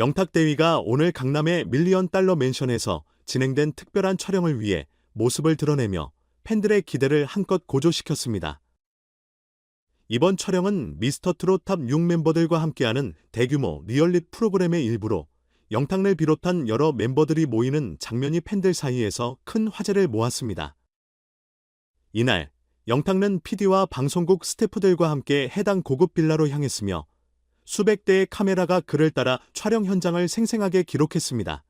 영탁대위가 오늘 강남의 밀리언 달러 맨션에서 진행된 특별한 촬영을 위해 모습을 드러내며 팬들의 기대를 한껏 고조시켰습니다. 이번 촬영은 미스터 트롯 탑 6 멤버들과 함께하는 대규모 리얼릿 프로그램의 일부로 영탁을 비롯한 여러 멤버들이 모이는 장면이 팬들 사이에서 큰 화제를 모았습니다. 이날 영탁은 PD와 방송국 스태프들과 함께 해당 고급 빌라로 향했으며 수백 대의 카메라가 그를 따라 촬영 현장을 생생하게 기록했습니다.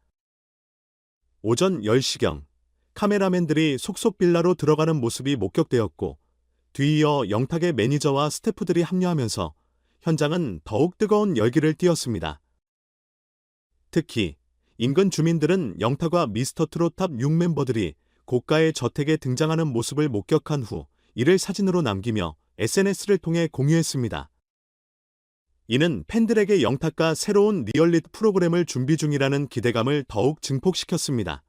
오전 10시경 카메라맨들이 속속 빌라로 들어가는 모습이 목격되었고 뒤이어 영탁의 매니저와 스태프들이 합류하면서 현장은 더욱 뜨거운 열기를 띠었습니다. 특히 인근 주민들은 영탁과 미스터 트롯 탑 6멤버들이 고가의 저택에 등장하는 모습을 목격한 후 이를 사진으로 남기며 SNS를 통해 공유했습니다. 이는 팬들에게 영탁과 새로운 리얼리티 프로그램을 준비 중이라는 기대감을 더욱 증폭시켰습니다.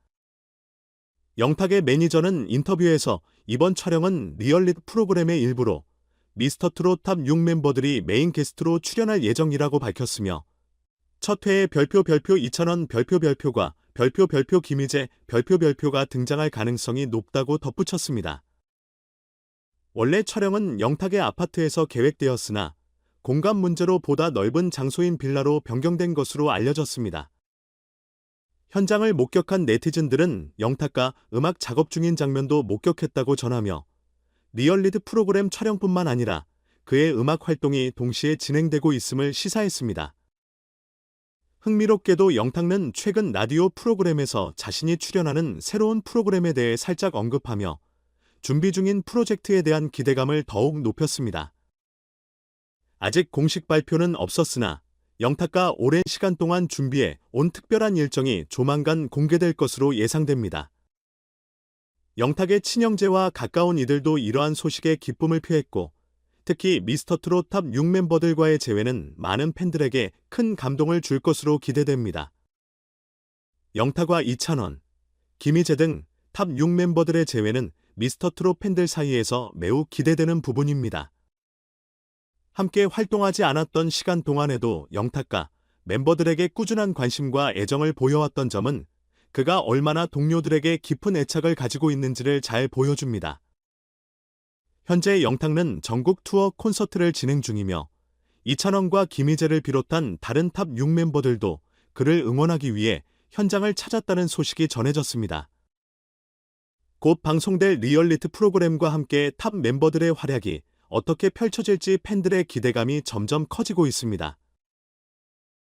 영탁의 매니저는 인터뷰에서 이번 촬영은 리얼리티 프로그램의 일부로 미스터 트롯 탑6 멤버들이 메인 게스트로 출연할 예정이라고 밝혔으며 첫 회에 별표 별표 2,000원 별표 별표가 별표 별표 김희재 별표 별표가 등장할 가능성이 높다고 덧붙였습니다. 원래 촬영은 영탁의 아파트에서 계획되었으나 공간 문제로 보다 넓은 장소인 빌라로 변경된 것으로 알려졌습니다. 현장을 목격한 네티즌들은 영탁과 음악 작업 중인 장면도 목격했다고 전하며 리얼리드 프로그램 촬영뿐만 아니라 그의 음악 활동이 동시에 진행되고 있음을 시사했습니다. 흥미롭게도 영탁은 최근 라디오 프로그램에서 자신이 출연하는 새로운 프로그램에 대해 살짝 언급하며 준비 중인 프로젝트에 대한 기대감을 더욱 높였습니다. 아직 공식 발표는 없었으나 영탁과 오랜 시간 동안 준비해 온 특별한 일정이 조만간 공개될 것으로 예상됩니다. 영탁의 친형제와 가까운 이들도 이러한 소식에 기쁨을 표했고 특히 미스터 트롯 탑 6 멤버들과의 재회는 많은 팬들에게 큰 감동을 줄 것으로 기대됩니다. 영탁과 이찬원, 김희재 등 탑 6 멤버들의 재회는 미스터 트롯 팬들 사이에서 매우 기대되는 부분입니다. 함께 활동하지 않았던 시간 동안에도 영탁과 멤버들에게 꾸준한 관심과 애정을 보여왔던 점은 그가 얼마나 동료들에게 깊은 애착을 가지고 있는지를 잘 보여줍니다. 현재 영탁은 전국 투어 콘서트를 진행 중이며 이찬원과 김희재를 비롯한 다른 탑 6 멤버들도 그를 응원하기 위해 현장을 찾았다는 소식이 전해졌습니다. 곧 방송될 리얼리티 프로그램과 함께 탑 멤버들의 활약이 어떻게 펼쳐질지 팬들의 기대감이 점점 커지고 있습니다.